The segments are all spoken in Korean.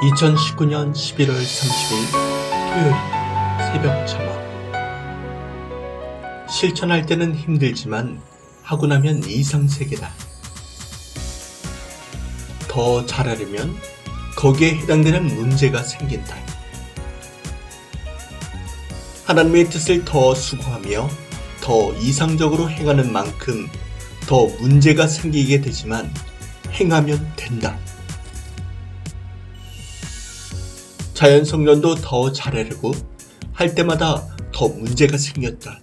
2019년 11월 30일 토요일 새벽 참화 실천할 때는 힘들지만 하고 나면 이상세계다. 더 잘하려면 거기에 해당되는 문제가 생긴다. 하나님의 뜻을 더 수고하며 더 이상적으로 행하는 만큼 더 문제가 생기게 되지만 행하면 된다. 자연 성년도 더 잘하려고 할 때마다 더 문제가 생겼다.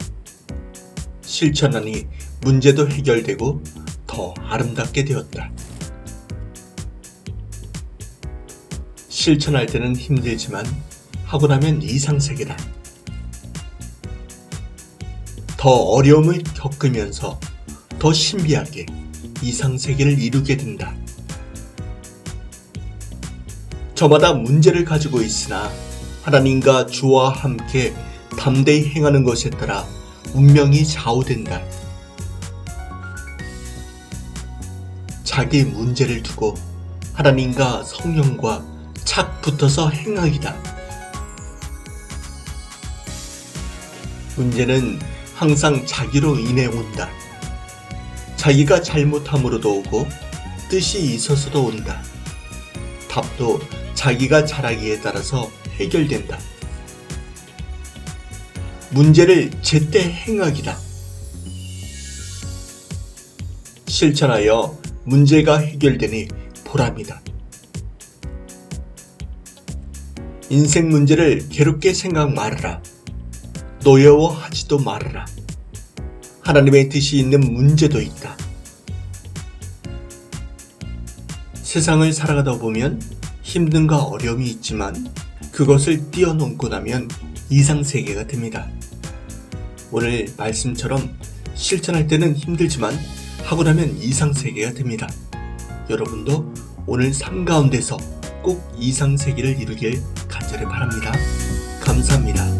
실천하니 문제도 해결되고 더 아름답게 되었다. 실천할 때는 힘들지만 하고 나면 이상세계다. 더 어려움을 겪으면서 더 신비하게 이상세계를 이루게 된다. 저마다 문제를 가지고 있으나 하나님과 주와 함께 담대히 행하는 것에 따라 운명이 좌우된다. 자기 문제를 두고 하나님과 성령과 착 붙어서 행하기다. 문제는 항상 자기로 인해 온다. 자기가 잘못함으로도 오고 뜻이 있어서도 온다. 답도 자기가 잘하기에 따라서 해결된다. 문제를 제때 행하기다. 실천하여 문제가 해결되니 보람이다. 인생 문제를 괴롭게 생각 말아라. 노여워하지도 말아라. 하나님의 뜻이 있는 문제도 있다. 세상을 살아가다 보면 힘듦과 어려움이 있지만 그것을 뛰어넘고 나면 이상세계가 됩니다. 오늘 말씀처럼 실천할 때는 힘들지만 하고 나면 이상세계가 됩니다. 여러분도 오늘 삶 가운데서 꼭 이상세계를 이루길 간절히 바랍니다. 감사합니다.